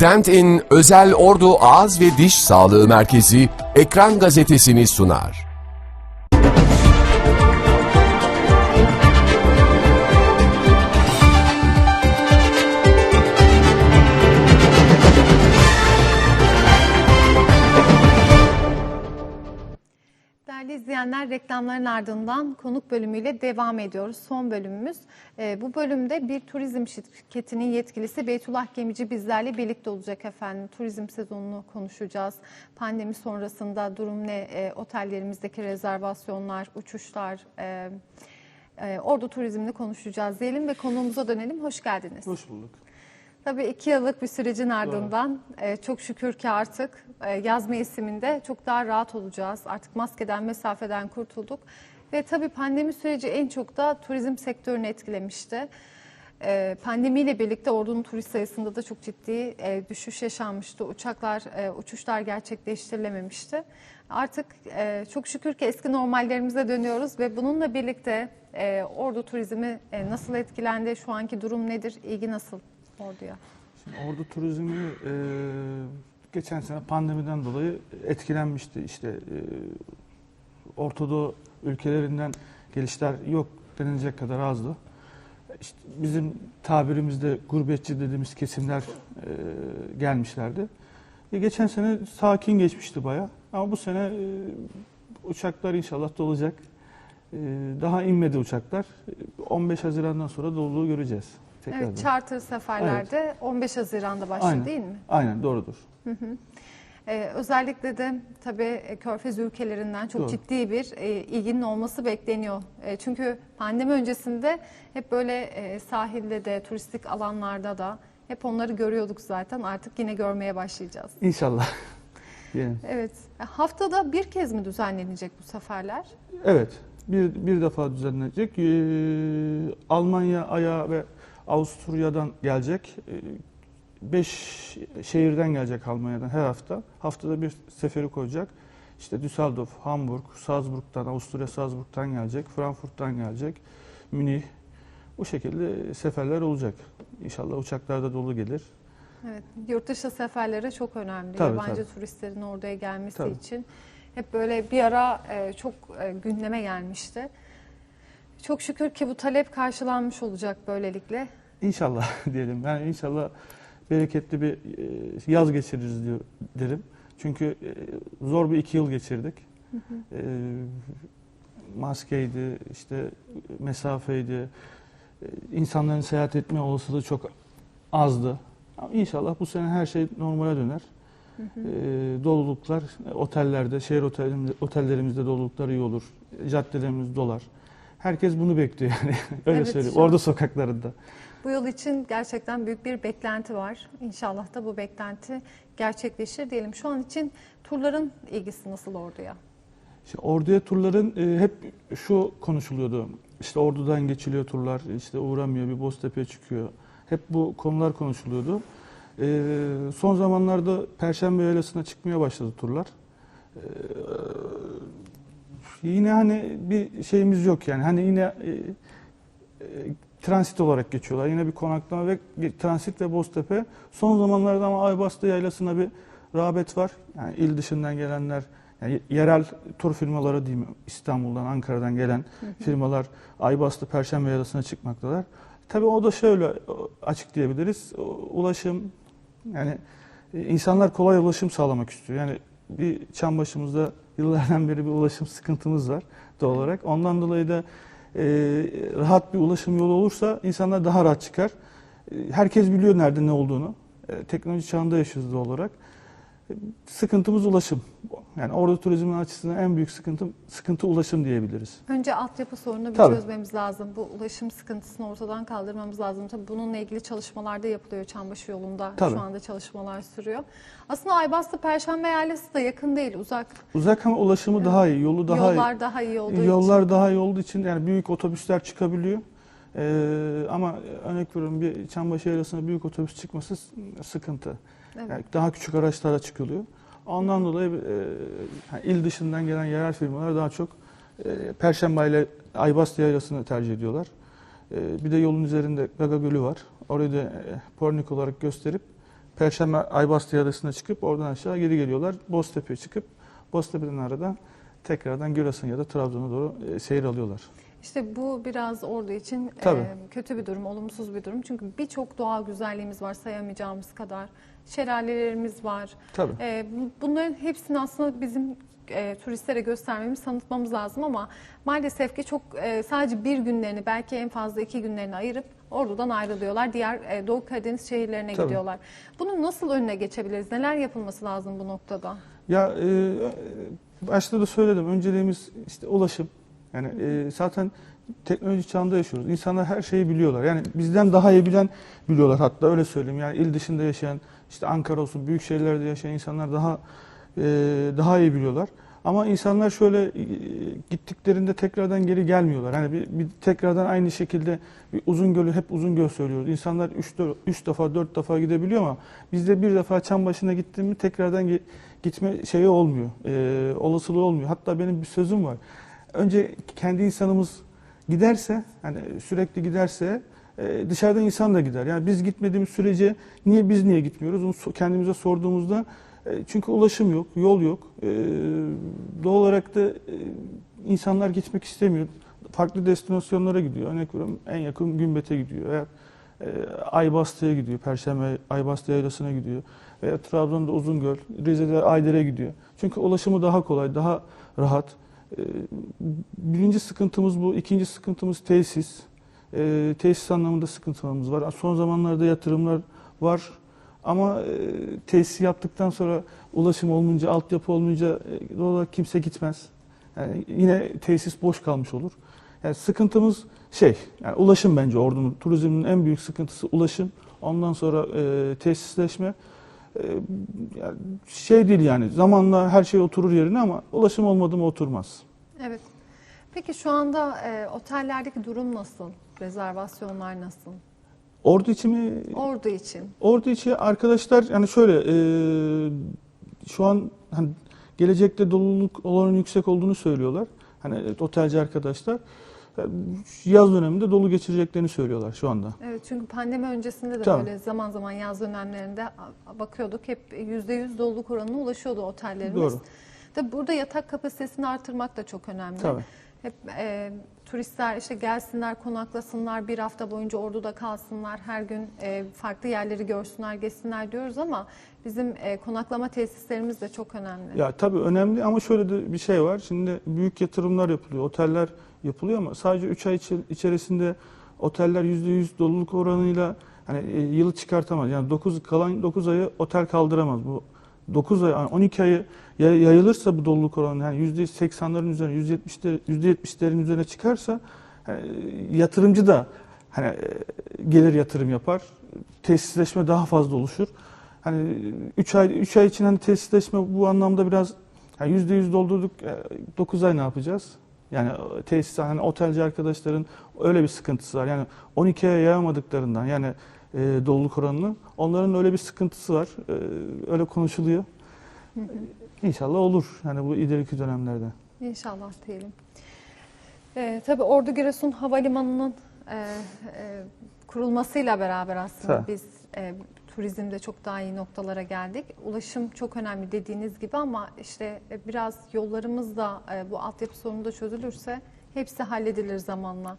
Dentin Özel Ordu Ağız ve Diş Sağlığı Merkezi Ekran Gazetesini sunar. İzleyenler reklamların ardından konuk bölümüyle devam ediyoruz. Son bölümümüz. Ee, bu bölümde bir turizm şirketinin yetkilisi Beytullah Gemici bizlerle birlikte olacak efendim. Turizm sezonunu konuşacağız. Pandemi sonrasında durum ne? Ee, otellerimizdeki rezervasyonlar, uçuşlar, e, e, ordu turizmini konuşacağız diyelim ve konuğumuza dönelim. Hoş geldiniz. Hoş bulduk. Tabii iki yıllık bir sürecin ardından e, çok şükür ki artık e, yaz mevsiminde çok daha rahat olacağız. Artık maskeden, mesafeden kurtulduk. Ve tabii pandemi süreci en çok da turizm sektörünü etkilemişti. E, pandemiyle birlikte ordunun turist sayısında da çok ciddi e, düşüş yaşanmıştı. Uçaklar, e, uçuşlar gerçekleştirilememişti. Artık e, çok şükür ki eski normallerimize dönüyoruz ve bununla birlikte e, ordu turizmi e, nasıl etkilendi, şu anki durum nedir, ilgi nasıl orduya? Şimdi Ordu turizmi e, geçen sene pandemiden dolayı etkilenmişti. İşte e, Ortadoğu ülkelerinden gelişler yok denilecek kadar azdı. İşte bizim tabirimizde gurbetçi dediğimiz kesimler e, gelmişlerdi. E, geçen sene sakin geçmişti baya. Ama bu sene e, uçaklar inşallah dolacak. E, daha inmedi uçaklar. E, 15 Haziran'dan sonra doluluğu göreceğiz. Tekrardan. Evet, charter seferlerde 15 Haziran'da başladı Aynen. değil mi? Aynen doğrudur. Ee, özellikle de tabii e, Körfez ülkelerinden çok Doğru. ciddi bir e, ilginin olması bekleniyor. E, çünkü pandemi öncesinde hep böyle e, sahilde de, turistik alanlarda da hep onları görüyorduk zaten. Artık yine görmeye başlayacağız. İnşallah. Diyelim. Evet, e, haftada bir kez mi düzenlenecek bu seferler? Evet. Bir, bir defa düzenlenecek. Ee, Almanya, Aya ve Avusturya'dan gelecek. Ee, beş şehirden gelecek Almanya'dan her hafta. Haftada bir seferi koyacak. İşte Düsseldorf, Hamburg, Salzburg'dan, Avusturya Salzburg'dan gelecek. Frankfurt'tan gelecek. Münih. Bu şekilde seferler olacak. İnşallah uçaklar da dolu gelir. Evet, yurt dışı seferleri çok önemli. Tabii, Yabancı tabii. turistlerin oraya gelmesi Tabii. için hep böyle bir ara e, çok e, gündeme gelmişti. Çok şükür ki bu talep karşılanmış olacak böylelikle. İnşallah diyelim. Yani inşallah bereketli bir e, yaz geçiririz diyor derim. Çünkü e, zor bir iki yıl geçirdik. E, maskeydi, işte mesafeydi. E, insanların seyahat etme olasılığı çok azdı. Ama inşallah bu sene her şey normale döner. E, doluluklar e, otellerde, şehir otellerimizde, otellerimizde doluluklar iyi olur. Caddelerimiz dolar. Herkes bunu bekliyor yani. Öyle Evet, söyleyeyim. Orada sokaklarında. Bu yıl için gerçekten büyük bir beklenti var. İnşallah da bu beklenti gerçekleşir diyelim. Şu an için turların ilgisi nasıl orduya? Şimdi orduya turların e, hep şu konuşuluyordu. İşte ordudan geçiliyor turlar, işte uğramıyor, bir Boztepe'ye çıkıyor. Hep bu konular konuşuluyordu. E, son zamanlarda Perşembe Yaylası'na çıkmaya başladı turlar. E, yine hani bir şeyimiz yok yani. Hani yine e, e, transit olarak geçiyorlar. Yine bir konaklama ve transit ve Boztepe. Son zamanlarda ama Aybastı Yaylası'na bir rağbet var. Yani il dışından gelenler, yani yerel tur firmaları diyeyim İstanbul'dan, Ankara'dan gelen firmalar Aybastı Perşembe Yaylası'na çıkmaktalar. Tabii o da şöyle o, açıklayabiliriz. O, Ulaşım yani e, insanlar kolay ulaşım sağlamak istiyor. Yani bir çam başımızda yıllardan beri bir ulaşım sıkıntımız var doğal olarak. Ondan dolayı da e, rahat bir ulaşım yolu olursa insanlar daha rahat çıkar. E, herkes biliyor nerede ne olduğunu. E, teknoloji çağında yaşıyoruz olarak. Sıkıntımız ulaşım. Yani orada turizmin açısından en büyük sıkıntı sıkıntı ulaşım diyebiliriz. Önce altyapı sorununu bir Tabii. çözmemiz lazım. Bu ulaşım sıkıntısını ortadan kaldırmamız lazım. Tabii bununla ilgili çalışmalar da yapılıyor. Çambaşı yolunda Tabii. şu anda çalışmalar sürüyor. Aslında Aybastı Perşembe Yaylası da yakın değil, uzak. Uzak ama ulaşımı daha iyi, yolu daha Yollar iyi. daha iyi olduğu Yollar için. daha iyi olduğu için yani büyük otobüsler çıkabiliyor. Ee, ama örnek veriyorum bir Çambaşı Yaylası'na büyük otobüs çıkması sıkıntı. Evet. Yani daha küçük araçlara çıkılıyor. Ondan dolayı e, hani il dışından gelen yerel firmalar daha çok e, Perşembe ile Aybastı Yaylası'nı tercih ediyorlar. E, bir de yolun üzerinde Gaga Gölü var. Orayı da e, pornik olarak gösterip Perşembe Aybastı Yadası'na çıkıp oradan aşağı geri geliyorlar. Boztepe'ye çıkıp Boztepe'den arada tekrardan Giresun ya da Trabzon'a doğru e, seyir alıyorlar. İşte bu biraz ordu için Tabii. e, kötü bir durum, olumsuz bir durum. Çünkü birçok doğal güzelliğimiz var sayamayacağımız kadar. Şelalelerimiz var. Tabii. E, bu- bunların hepsini aslında bizim e, turistlere göstermemiz, tanıtmamız lazım ama maalesef ki çok e, sadece bir günlerini belki en fazla iki günlerini ayırıp Ordu'dan ayrılıyorlar. Diğer e, Doğu Karadeniz şehirlerine Tabii. gidiyorlar. Bunun nasıl önüne geçebiliriz? Neler yapılması lazım bu noktada? Ya e, başta da söyledim. Önceliğimiz işte ulaşım. Yani e, zaten teknoloji çağında yaşıyoruz. İnsanlar her şeyi biliyorlar. Yani bizden daha iyi bilen biliyorlar hatta öyle söyleyeyim. Yani il dışında yaşayan işte Ankara olsun büyük şehirlerde yaşayan insanlar daha e, daha iyi biliyorlar. Ama insanlar şöyle e, gittiklerinde tekrardan geri gelmiyorlar. Hani bir, bir tekrardan aynı şekilde bir uzun gölü hep uzun göl söylüyoruz. İnsanlar 3 üç defa 4 defa gidebiliyor ama bizde bir defa çam başına gittin mi tekrardan gitme şeyi olmuyor. E, olasılığı olmuyor. Hatta benim bir sözüm var. Önce kendi insanımız giderse hani sürekli giderse e, dışarıdan insan da gider. Yani biz gitmediğimiz sürece niye biz niye gitmiyoruz? Onu kendimize sorduğumuzda e, çünkü ulaşım yok, yol yok. E, doğal olarak da insanlar gitmek istemiyor. Farklı destinasyonlara gidiyor. Örnek veriyorum en yakın Gümbet'e gidiyor. Veya e, Aybastı'ya gidiyor. Perşembe Aybastı Yaylası'na gidiyor. Veya Trabzon'da Uzungöl, Rize'de Ayder'e gidiyor. Çünkü ulaşımı daha kolay, daha rahat. E, birinci sıkıntımız bu. İkinci sıkıntımız tesis. E, tesis anlamında sıkıntılarımız var. Son zamanlarda yatırımlar var. Ama e, tesis yaptıktan sonra ulaşım olmayınca, altyapı olmayınca e, doğal olarak kimse gitmez. Yani yine tesis boş kalmış olur. Yani sıkıntımız şey, yani ulaşım bence ordunun, turizmin en büyük sıkıntısı ulaşım. Ondan sonra e, tesisleşme. E, yani şey değil yani zamanla her şey oturur yerine ama ulaşım olmadı mı oturmaz. Evet. Peki şu anda e, otellerdeki durum nasıl? Rezervasyonlar nasıl? Ordu içi mi? Ordu için. Ordu içi arkadaşlar yani şöyle e, şu an hani gelecekte doluluk oranının yüksek olduğunu söylüyorlar. Hani otelci arkadaşlar yaz döneminde dolu geçireceklerini söylüyorlar şu anda. Evet çünkü pandemi öncesinde de Tabii. böyle zaman zaman yaz dönemlerinde bakıyorduk hep %100 doluluk oranına ulaşıyordu otellerimiz. Doğru. Tabii burada yatak kapasitesini artırmak da çok önemli. Tabii. Hep e, turistler işte gelsinler, konaklasınlar, bir hafta boyunca orduda kalsınlar, her gün e, farklı yerleri görsünler, geçsinler diyoruz ama bizim e, konaklama tesislerimiz de çok önemli. Ya tabii önemli ama şöyle de bir şey var. Şimdi büyük yatırımlar yapılıyor, oteller yapılıyor ama sadece 3 ay içerisinde oteller %100 doluluk oranıyla hani e, yılı çıkartamaz. Yani 9 kalan 9 ayı otel kaldıramaz. Bu 9 ay yani 12 ayı yay- yayılırsa bu doluluk oranı yani %80'ların üzerine %70'lerin %70'lerin üzerine çıkarsa hani, yatırımcı da hani e, gelir yatırım yapar. Tesisleşme daha fazla oluşur. Hani 3 ay 3 ay için hani tesisleşme bu anlamda biraz yani %100 doldurduk 9 ay ne yapacağız? Yani e, tesis hani otelci arkadaşların öyle bir sıkıntısı var. Yani 12 aya yayamadıklarından yani e, doluluk oranını onların öyle bir sıkıntısı var. E, öyle konuşuluyor. İnşallah olur. Yani bu ileriki dönemlerde. İnşallah diyelim. Ee, tabii Ordu Giresun Havalimanı'nın e, e, kurulmasıyla beraber aslında Tabii. biz e, turizmde çok daha iyi noktalara geldik. Ulaşım çok önemli dediğiniz gibi ama işte e, biraz yollarımız da e, bu altyapı sorunu da çözülürse hepsi halledilir zamanla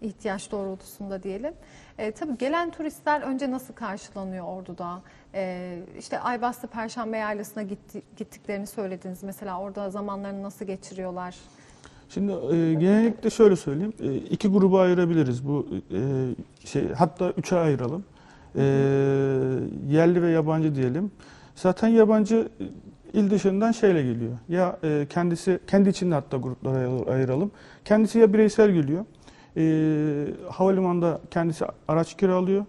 ihtiyaç doğrultusunda diyelim. E, tabii gelen turistler önce nasıl karşılanıyor Ordu'da? E, işte Aybastı Perşembe Yaylası'na gitti, gittiklerini söylediniz. Mesela orada zamanlarını nasıl geçiriyorlar? Şimdi e, genellikle şöyle söyleyeyim. E, iki gruba ayırabiliriz. Bu e, şey hatta üçe ayıralım. E, yerli ve yabancı diyelim. Zaten yabancı il dışından şeyle geliyor. Ya e, kendisi kendi içinde hatta gruplara ayır- ayıralım. Kendisi ya bireysel geliyor. E, havalimanında kendisi araç kiralıyor.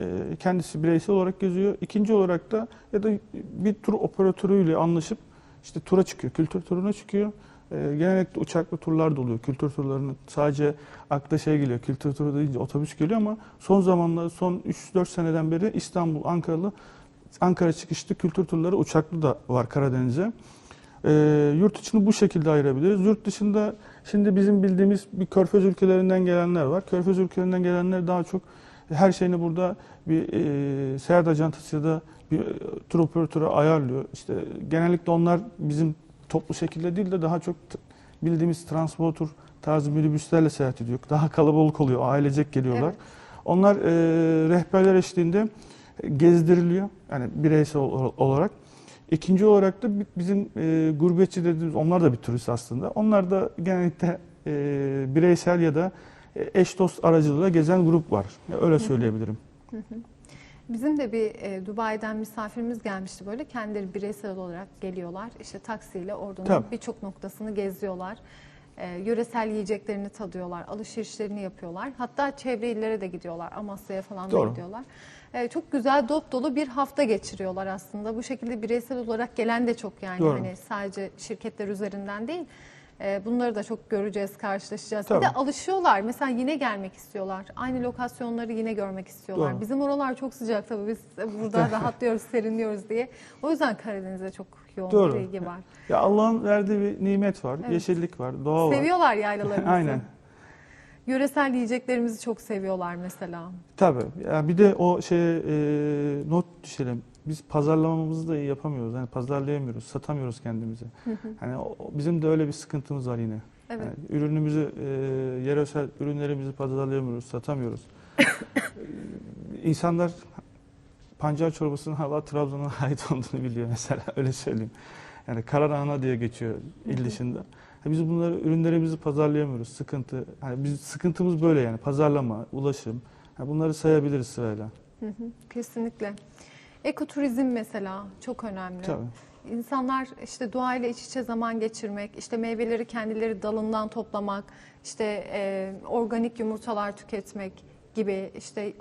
E, kendisi bireysel olarak geziyor. İkinci olarak da ya da bir tur operatörüyle anlaşıp işte tura çıkıyor, kültür turuna çıkıyor. E, genellikle uçaklı turlar da oluyor. Kültür turlarının sadece akla şey geliyor, kültür turu deyince otobüs geliyor ama son zamanlarda son 3-4 seneden beri İstanbul, Ankaralı Ankara çıkışlı kültür turları uçaklı da var Karadeniz'e. E, yurt içini bu şekilde ayırabiliriz. Yurt dışında şimdi bizim bildiğimiz bir körfez ülkelerinden gelenler var. Körfez ülkelerinden gelenler daha çok Her şeyini burada bir e, seyahat acentası ya da bir e, tur operatörü ayarlıyor. İşte genellikle onlar bizim toplu şekilde değil de daha çok bildiğimiz transporter tarzı minibüslerle seyahat ediyor. Daha kalabalık oluyor, ailecek geliyorlar. Evet. Onlar e, rehberler eşliğinde gezdiriliyor. Yani bireysel ol- olarak. İkinci olarak da bi- bizim e, gurbetçi dediğimiz, onlar da bir turist aslında. Onlar da genellikle e, bireysel ya da e, eş dost aracılığıyla gezen grup var. Öyle söyleyebilirim. Bizim de bir e, Dubai'den misafirimiz gelmişti böyle. Kendileri bireysel olarak geliyorlar. İşte taksiyle ordunun Tabii. birçok noktasını geziyorlar. E, yöresel yiyeceklerini tadıyorlar, alışverişlerini yapıyorlar. Hatta çevre illere de gidiyorlar. Amasya'ya falan da Doğru. gidiyorlar. E, çok güzel dop dolu bir hafta geçiriyorlar aslında. Bu şekilde bireysel olarak gelen de çok yani. Doğru. Hani sadece şirketler üzerinden değil. E, bunları da çok göreceğiz, karşılaşacağız. Tabii. Bir de alışıyorlar. Mesela yine gelmek istiyorlar. Aynı lokasyonları yine görmek istiyorlar. Doğru. Bizim oralar çok sıcak tabii. Biz burada rahatlıyoruz, serinliyoruz diye. O yüzden Karadeniz'e çok yoğun Doğru. bir ilgi var. Ya Allah'ın verdiği bir nimet var, Evet. yeşillik var, doğa var. Seviyorlar yaylalarımızı. Aynen. Yöresel yiyeceklerimizi çok seviyorlar mesela. Tabii. Ya bir de o şeye e, not düşelim. Biz pazarlamamızı da iyi yapamıyoruz. Yani pazarlayamıyoruz, satamıyoruz kendimizi. Hani o- bizim de öyle bir sıkıntımız var yine. Evet. Yani ürünümüzü, e, yöresel ürünlerimizi pazarlayamıyoruz, satamıyoruz. İnsanlar pancar çorbasının hala Trabzon'a ait olduğunu biliyor mesela öyle söyleyeyim. Yani kararahana diye geçiyor il dışında. Ha, Biz bunları ürünlerimizi pazarlayamıyoruz. Sıkıntı. Hani biz sıkıntımız böyle yani pazarlama, ulaşım. Ha, bunları sayabiliriz sırayla. Hı hı, Kesinlikle. Ekoturizm mesela çok önemli. Tabii. İnsanlar işte doğayla iç içe zaman geçirmek, işte meyveleri kendileri dalından toplamak, işte e, organik yumurtalar tüketmek gibi işte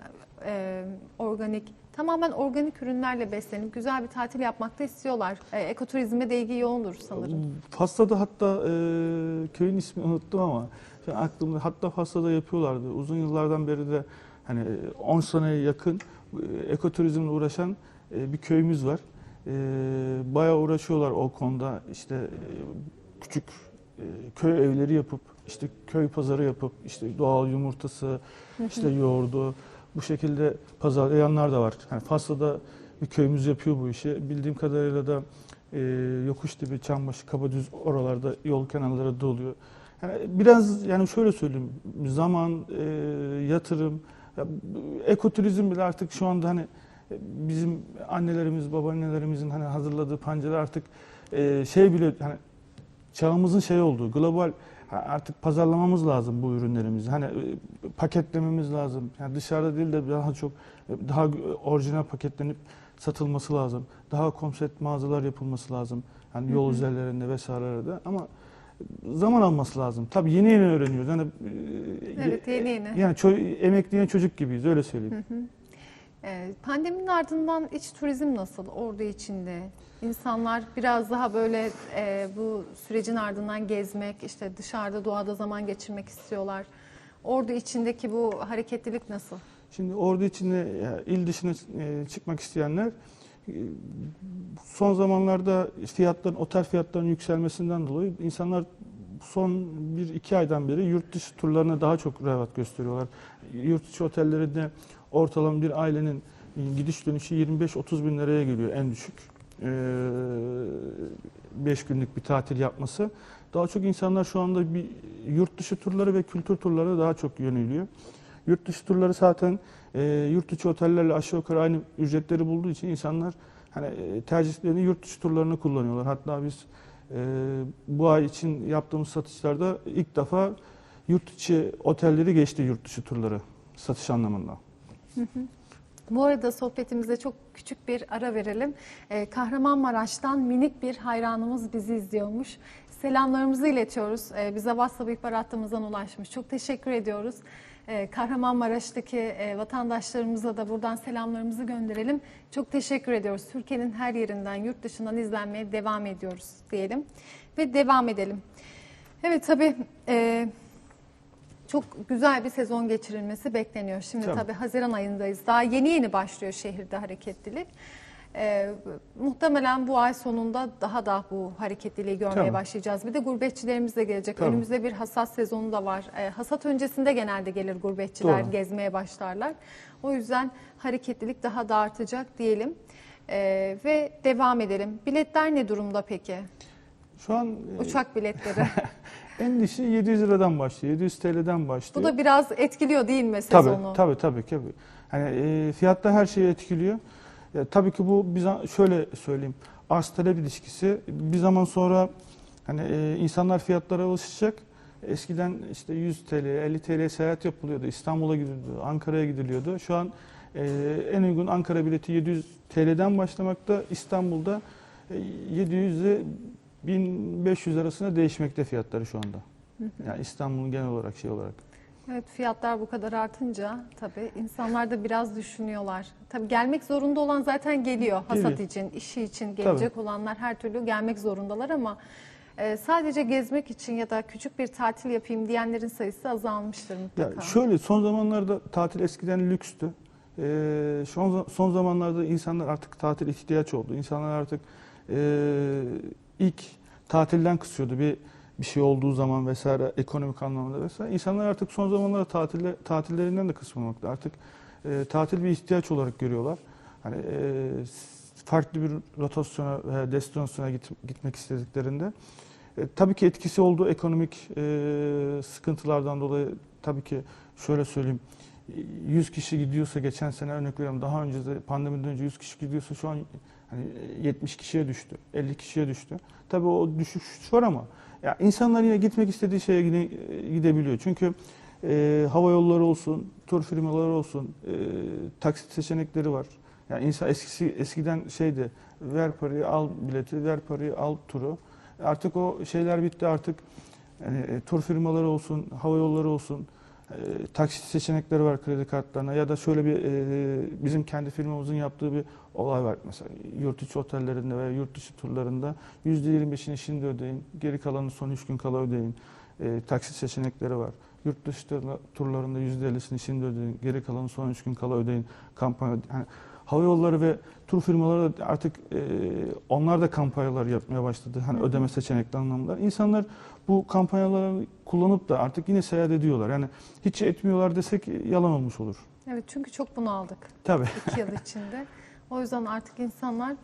e, organik tamamen organik ürünlerle beslenip güzel bir tatil yapmak da istiyorlar. E, ekoturizme de ilgi yoğundur sanırım. Fas'ta hatta e, köyün ismini unuttum ama an aklımda hatta Fas'ta yapıyorlardı. Uzun yıllardan beri de hani e, 10 seneye yakın e, ekoturizmle uğraşan e, bir köyümüz var. E, bayağı uğraşıyorlar o konuda. İşte e, küçük e, köy evleri yapıp işte köy pazarı yapıp işte doğal yumurtası, işte yoğurdu bu şekilde pazarlayanlar da var. Yani Fas'ta da bir köyümüz yapıyor bu işi. Bildiğim kadarıyla da e, yokuş dibi, Çambaşı, Kabadüz oralarda yol kenarları doluyor. Yani biraz yani şöyle söyleyeyim zaman, e, yatırım, ya, ekoturizm bile artık şu anda hani bizim annelerimiz, babaannelerimizin hani hazırladığı pancarı artık e, şey bile hani çağımızın şey olduğu global artık pazarlamamız lazım bu ürünlerimizi. Hani e, paketlememiz lazım. Yani dışarıda değil de daha çok e, daha orijinal paketlenip satılması lazım. Daha konsept mağazalar yapılması lazım. Yani yol üzerlerinde vesairelerde ama zaman alması lazım. Tabii yeni yeni öğreniyoruz. Yani e, Evet, yeni yeni. Yani ço- emekleyen çocuk gibiyiz öyle söyleyeyim. E, pandeminin ardından iç turizm nasıl ordu içinde? İnsanlar biraz daha böyle e, bu sürecin ardından gezmek, işte dışarıda doğada zaman geçirmek istiyorlar. Ordu içindeki bu hareketlilik nasıl? Şimdi ordu içinde il dışına e, çıkmak isteyenler e, son zamanlarda fiyatların otel fiyatlarının yükselmesinden dolayı insanlar son 1-2 aydan beri yurt dışı turlarına daha çok rağbet gösteriyorlar. Yurt dışı otellerinde ortalama bir ailenin gidiş dönüşü 25-30 bin liraya geliyor en düşük. 5 günlük bir tatil yapması. Daha çok insanlar şu anda bir yurt dışı turları ve kültür turları daha çok yöneliyor. Yurt dışı turları zaten e, yurt içi otellerle aşağı yukarı aynı ücretleri bulduğu için insanlar hani e, tercihlerini yurt dışı turlarını kullanıyorlar. Hatta biz e, bu ay için yaptığımız satışlarda ilk defa yurt içi otelleri geçti yurt dışı turları satış anlamında. Bu arada sohbetimize çok küçük bir ara verelim. Ee, Kahramanmaraş'tan minik bir hayranımız bizi izliyormuş. Selamlarımızı iletiyoruz. Ee, bize WhatsApp ihbar hattımızdan ulaşmış. Çok teşekkür ediyoruz. Ee, Kahramanmaraş'taki e, vatandaşlarımıza da buradan selamlarımızı gönderelim. Çok teşekkür ediyoruz. Türkiye'nin her yerinden, yurt dışından izlenmeye devam ediyoruz diyelim. Ve devam edelim. Evet tabii... e, çok güzel bir sezon geçirilmesi bekleniyor. Şimdi Tabii. tabii Haziran ayındayız. Daha yeni yeni başlıyor şehirde hareketlilik. Ee, muhtemelen bu ay sonunda daha da bu hareketliliği görmeye Tabii. başlayacağız. Bir de gurbetçilerimiz de gelecek. Tabii. Önümüzde bir hasat sezonu da var. Ee, hasat öncesinde genelde gelir gurbetçiler, Doğru. gezmeye başlarlar. O yüzden hareketlilik daha da artacak diyelim. Ee, ve devam edelim. Biletler ne durumda peki? Şu an e, Uçak biletleri. en dişi 700 liradan başlıyor. 700 TL'den bu başlıyor. da biraz etkiliyor değil mi Tabii, sezonu? tabii, tabii, tabii. Hani e, fiyatta her şeyi etkiliyor. Ya, tabii ki bu biz şöyle söyleyeyim. Arz talep ilişkisi bir zaman sonra hani e, insanlar fiyatlara alışacak. Eskiden işte 100 TL, 50 TL seyahat yapılıyordu. İstanbul'a gidiliyordu, Ankara'ya gidiliyordu. Şu an e, en uygun Ankara bileti 700 TL'den başlamakta. İstanbul'da e, 700 ile 1500 arasında değişmekte fiyatları şu anda. Yani İstanbul'un genel olarak şey olarak. Evet fiyatlar bu kadar artınca tabii insanlar da biraz düşünüyorlar. Tabii gelmek zorunda olan zaten geliyor. Hasat Geliyor. için, işi için gelecek olanlar her türlü gelmek zorundalar ama e, sadece gezmek için ya da küçük bir tatil yapayım diyenlerin sayısı azalmıştır mutlaka. Ya şöyle son zamanlarda tatil eskiden lükstü. Ee, son, son zamanlarda insanlar artık tatil ihtiyaç oldu. İnsanlar artık e, ilk tatilden kısıyordu bir bir şey olduğu zaman vesaire ekonomik anlamda vesaire. İnsanlar artık son zamanlarda tatille, tatillerinden de kısmamakta. Artık e, tatil bir ihtiyaç olarak görüyorlar. Hani e, farklı bir rotasyona veya destinasyona git, gitmek istediklerinde e, tabii ki etkisi oldu ekonomik e, sıkıntılardan dolayı tabii ki şöyle söyleyeyim 100 kişi gidiyorsa geçen sene örnek veriyorum daha önce de pandemiden önce 100 kişi gidiyorsa şu an hani 70 kişiye düştü 50 kişiye düştü. Tabii o düşüş var ama ya insanlar yine gitmek istediği şeye gide, gidebiliyor. Çünkü e, hava yolları olsun, tur firmaları olsun, e, taksit seçenekleri var. Yani insan eskisi eskiden şeydi ver parayı al bileti, ver parayı al turu. Artık o şeyler bitti artık. Yani, e, tur firmaları olsun, hava yolları olsun, e, taksit seçenekleri var kredi kartlarına ya da şöyle bir e, bizim kendi firmamızın yaptığı bir olay var mesela yurt içi otellerinde veya yurt dışı turlarında %25'ini şimdi ödeyin, geri kalanını son 3 gün kala ödeyin. E, taksit seçenekleri var. Yurt dışı turla- turlarında %50'sini şimdi ödeyin, geri kalanını son 3 gün kala ödeyin. Kampanya yani hava yolları ve tur firmaları da artık e, onlar da kampanyalar yapmaya başladı. Hani ödeme seçenekli anlamda. İnsanlar bu kampanyaları kullanıp da artık yine seyahat ediyorlar. Yani hiç etmiyorlar desek yalan olmuş olur. Evet çünkü çok bunaldık Tabii. iki yıl içinde. O yüzden artık insanlar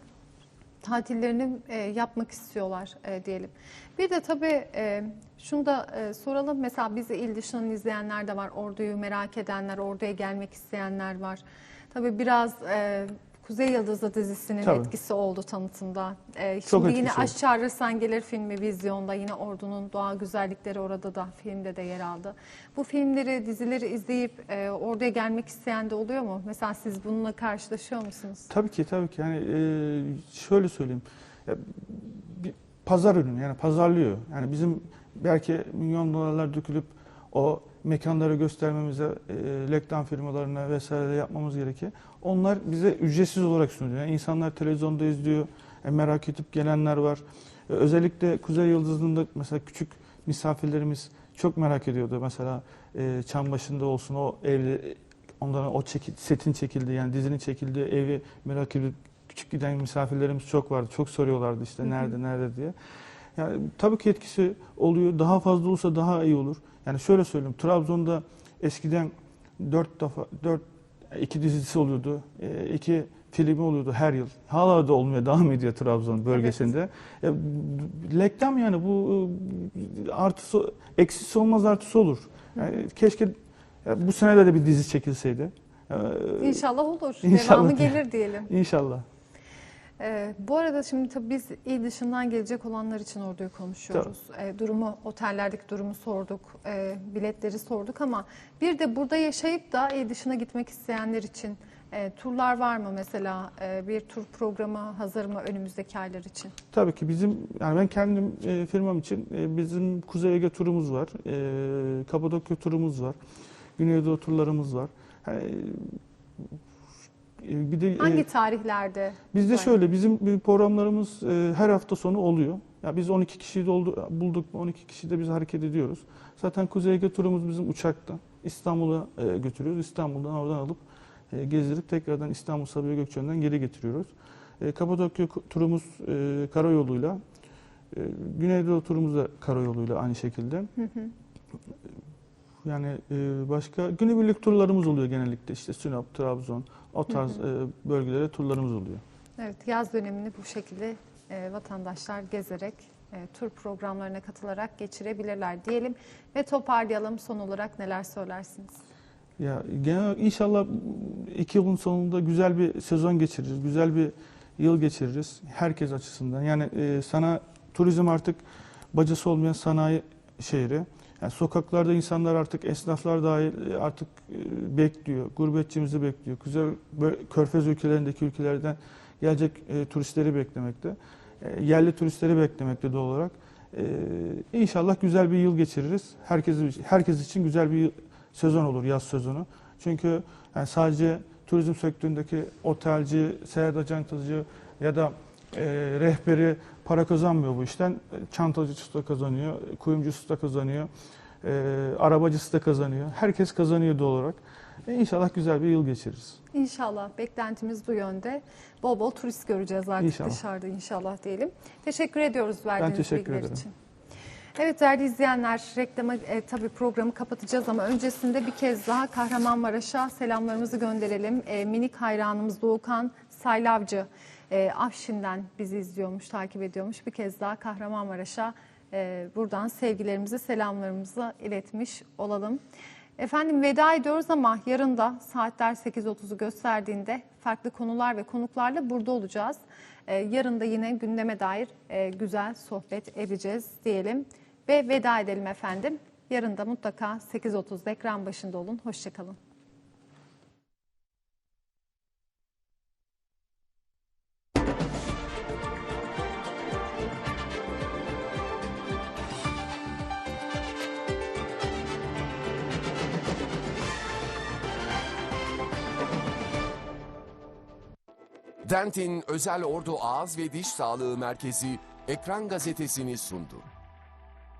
tatillerini e, yapmak istiyorlar e, diyelim. Bir de tabii e, şunu da e, soralım. Mesela bizi il dışından izleyenler de var. Orduyu merak edenler, orduya gelmek isteyenler var. Tabii biraz e, Kuzey Yıldızı dizisinin Tabii. etkisi oldu tanıtımda. E, Çok şimdi etkisi yine. Aşk Çağırırsan Gelir filmi vizyonda. Yine Ordu'nun doğal güzellikleri orada da filmde de yer aldı. Bu filmleri, dizileri izleyip e, orduya gelmek isteyen de oluyor mu? Mesela siz bununla karşılaşıyor musunuz? Tabii ki tabii ki. Yani e, şöyle söyleyeyim. Ya, bir pazar ürünü yani pazarlıyor. Yani bizim belki milyon dolarlar dökülüp o mekanları göstermemize, e, reklam firmalarına vesaire yapmamız gerekiyor. Onlar bize ücretsiz olarak sunuyor. Yani insanlar televizyonda izliyor, e, merak edip gelenler var. E, özellikle Kuzey Yıldızı'nda mesela küçük misafirlerimiz çok merak ediyordu. Mesela e, çam başında olsun o evde ondan o çeki- setin çekildiği yani dizinin çekildiği evi merak edip küçük giden misafirlerimiz çok vardı. Çok soruyorlardı işte nerede nerede diye. Yani tabii ki etkisi oluyor. Daha fazla olursa daha iyi olur. Yani şöyle söyleyeyim. Trabzon'da eskiden dört defa dört iki dizisi oluyordu. e, iki filmi oluyordu her yıl. Hala da olmaya devam ediyor Trabzon bölgesinde. Ya, reklam yani bu e, artısı eksisi olmaz artısı olur. Yani keşke bu sene de bir dizi çekilseydi. Ee, İnşallah olur. İnşallah. Devamı gelir diyelim. İnşallah. Ee, bu arada şimdi tabii biz il dışından gelecek olanlar için orduyu konuşuyoruz. Ee, durumu, otellerdeki durumu sorduk, e, biletleri sorduk ama bir de burada yaşayıp da il dışına gitmek isteyenler için e, turlar var mı mesela? E, bir tur programı hazır mı önümüzdeki aylar için? Tabii ki bizim yani ben kendim e, firmam için e, bizim Kuzey Ege turumuz var. E, Kapadokya turumuz var. Güneydoğu turlarımız var. Yani, bir de e, Hangi tarihlerde? bizde şöyle bizim bir programlarımız e, her hafta sonu oluyor. Ya biz 12 kişiyi doldu, bulduk. 12 kişi de biz hareket ediyoruz. Zaten Kuzey Ege turumuz bizim uçakta. İstanbul'a e, götürüyoruz. İstanbul'dan oradan alıp e, gezdirip tekrardan İstanbul Sabiha Gökçen'den geri getiriyoruz. E, Kapadokya turumuz e, karayoluyla, e, Güneydoğu turumuz da karayoluyla aynı şekilde. Yani e, başka günübirlik turlarımız oluyor genellikle işte Sinop, Trabzon o tarz e, bölgelere turlarımız oluyor. Evet, yaz dönemini bu şekilde e, vatandaşlar gezerek, e, tur programlarına katılarak geçirebilirler diyelim. Ve toparlayalım son olarak neler söylersiniz? Ya genel inşallah iki yılın sonunda güzel bir sezon geçiririz, güzel bir yıl geçiririz herkes açısından. Yani e, sana turizm artık bacası olmayan sanayi şehri. Yani sokaklarda insanlar artık esnaflar dahil e, artık e, bekliyor, gurbetçimizi bekliyor. Böyle körfez ülkelerindeki ülkelerden gelecek e, turistleri beklemekte. E, yerli turistleri beklemekte doğal olarak. E, inşallah güzel bir yıl geçiririz. Herkes herkes için güzel bir yıl, sezon olur yaz sezonu. Çünkü yani sadece turizm sektöründeki otelci, seyahat acentacı ya da e, rehberi para kazanmıyor bu işten. Çantacısı da kazanıyor, kuyumcusu da kazanıyor, e, arabacısı da kazanıyor. Herkes kazanıyor doğal olarak. E, inşallah güzel bir yıl geçiririz. İnşallah beklentimiz bu yönde. Bol bol turist göreceğiz artık İnşallah. dışarıda inşallah diyelim. Teşekkür ediyoruz verdiğiniz teşekkür bilgiler ederim. için. Evet değerli izleyenler reklama e, tabii programı kapatacağız ama öncesinde bir kez daha Kahramanmaraş'a selamlarımızı gönderelim. E, minik hayranımız Doğukan Saylavcı e, Afşin'den bizi izliyormuş, takip ediyormuş. Bir kez daha Kahramanmaraş'a e, buradan sevgilerimizi, selamlarımızı iletmiş olalım. Efendim veda ediyoruz ama yarın da saatler 8.30'u gösterdiğinde farklı konular ve konuklarla burada olacağız. Ee, yarın da yine gündeme dair e, güzel sohbet edeceğiz diyelim ve veda edelim efendim. Yarın da mutlaka 8.30'da ekran başında olun. Hoşçakalın. Dentin Özel Ordu Ağız ve Diş Sağlığı Merkezi Ekran Gazetesini sundu.